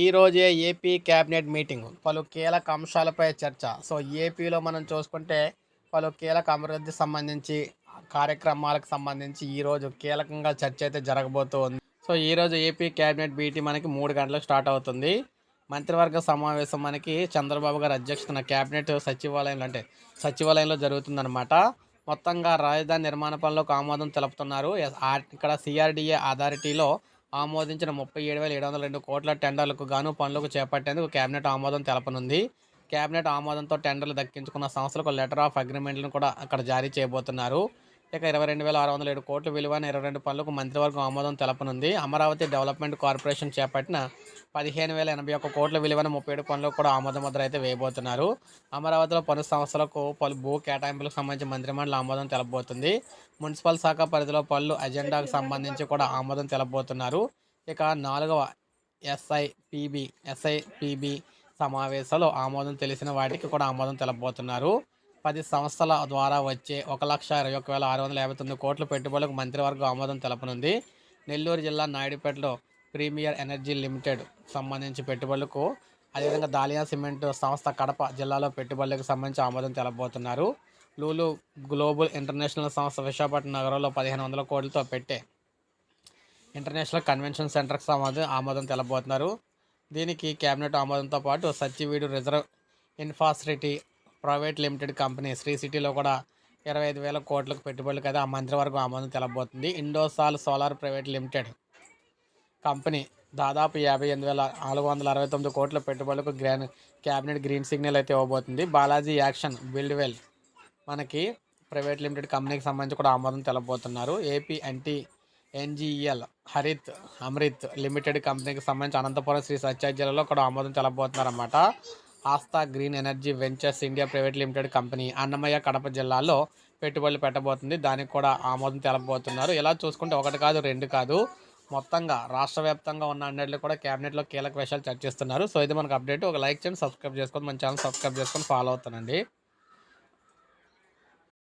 ఈ రోజే AP cabinet meeting. పలు కీలక అంశాలపై చర్చ. సో ఏపీలో మనం చూసుకుంటే పలు కీలక అభివృద్ధి సంబంధించి కార్యక్రమాలకు సంబంధించి ఈరోజు కీలకంగా చర్చ అయితే జరగబోతోంది సో ఈరోజు ఏపీ కేబినెట్ మీటింగ్ మనకి మూడు గంటలకు స్టార్ట్ అవుతుంది. మంత్రివర్గ సమావేశం మనకి చంద్రబాబు గారు అధ్యక్షతన కేబినెట్ సచివాలయంలో అంటే సచివాలయంలో జరుగుతుందన్నమాట. మొత్తంగా రాజధాని నిర్మాణ పనులకు ఆమోదం తెలుపుతున్నారు. ఇక్కడ సిఆర్డిఏ అథారిటీలో ఆమోదించిన ముప్పై ఏడు వేల ఏడు వందల రెండు కోట్ల టెండర్లకు గాను పనులకు చేపట్టేందుకు కేబినెట్ ఆమోదం తెలపనుంది. కేబినెట్ ఆమోదంతో టెండర్లు దక్కించుకున్న సంస్థలకు లెటర్ ఆఫ్ అగ్రిమెంట్లను కూడా అక్కడ జారీ చేయబోతున్నారు. ఇక ఇరవై రెండు వేల ఆరు వందల ఏడు కోట్ల విలువైన ఇరవై రెండు పనులకు మంత్రివర్గం ఆమోదం తెలపనుంది. అమరావతి డెవలప్మెంట్ కార్పొరేషన్ చేపట్టిన పదిహేను వేల ఎనభై ఒక్క కోట్ల విలువైన ముప్పై ఏడు పనులకు కూడా ఆమోద ముద్ర అయితే వేయబోతున్నారు. అమరావతిలో పలు సంస్థలకు పలు భూ కేటాయింపులకు సంబంధించి మంత్రిమండలి ఆమోదం తెలపబోతుంది. మున్సిపల్ శాఖ పరిధిలో పలు అజెండాకు సంబంధించి కూడా ఆమోదం తెలపబోతున్నారు. ఇక నాలుగవ ఎస్ఐపిబి ఎస్ఐపిబి సమావేశంలో ఆమోదం తెలిసిన వాటికి కూడా ఆమోదం తెలపబోతున్నారు. పది సంస్థల ద్వారా వచ్చే ఒక లక్ష ఇరవై ఒక వేల ఆరు వందల యాభై తొమ్మిది కోట్ల పెట్టుబడులకు మంత్రివర్గం ఆమోదం తెలపనుంది. నెల్లూరు జిల్లా నాయుడుపేటలో ప్రీమియర్ ఎనర్జీ లిమిటెడ్ సంబంధించి పెట్టుబడులకు అదేవిధంగా దాలియా సిమెంట్ సంస్థ కడప జిల్లాలో పెట్టుబడులకు సంబంధించి ఆమోదం తెలపబోతున్నారు లూలు గ్లోబల్ ఇంటర్నేషనల్ సంస్థ విశాఖపట్నం నగరంలో పదిహేను వందల కోట్లతో పెట్టే ఇంటర్నేషనల్ కన్వెన్షన్ సెంటర్కి సంబంధించి ఆమోదం తెలపబోతున్నారు దీనికి కేబినెట్ ఆమోదంతో పాటు సత్యవీడు రిజర్వ్ ఇన్ఫాసిటీ ప్రైవేట్ లిమిటెడ్ కంపెనీ శ్రీ సిటీలో కూడా ఇరవై ఐదు వేల కోట్లకు పెట్టుబడులకు అయితే ఆ మంత్రివర్గం ఆమోదం తెలబోతుంది. Indosol solar private limited company దాదాపు యాభై ఎనిమిది వేల నాలుగు వందల అరవై తొమ్మిది కోట్ల పెట్టుబడులకు గ్రాన్ క్యాబినెట్ గ్రీన్ సిగ్నల్ అయితే ఇవ్వబోతుంది. బాలాజీ యాక్షన్ బిల్డ్వెల్ మనకి ప్రైవేట్ లిమిటెడ్ కంపెనీకి సంబంధించి కూడా ఆమోదం తెలబోతున్నారు. AP NT NGL Harit Amrit limited కంపెనీకి సంబంధించి అనంతపురం శ్రీ సత్య జిల్లాలో కూడా ఆమోదం తెలబోతున్నారన్నమాట. Astha green energy ventures India private limited company Annamayya Kadapa జిల్లాలో పెట్టుబడులు పెట్టబోతుంది. దానికి కూడా ఆమోదం తెలపబోతున్నారు. ఇలా చూసుకుంటే ఒకటి కాదు రెండు కాదు. మొత్తంగా రాష్ట్ర వ్యాప్తంగా ఉన్న అన్నింటిలో కూడా క్యాబినెట్లో కీలక విషయాలు చర్చిస్తున్నారు. సో ఇది మనకు అప్డేట్. ఒక లైక్ చేయండి సబ్స్క్రైబ్ చేసుకొని మన ఛానల్ సబ్స్క్రైబ్ చేసుకొని ఫాలో అవుతానండి.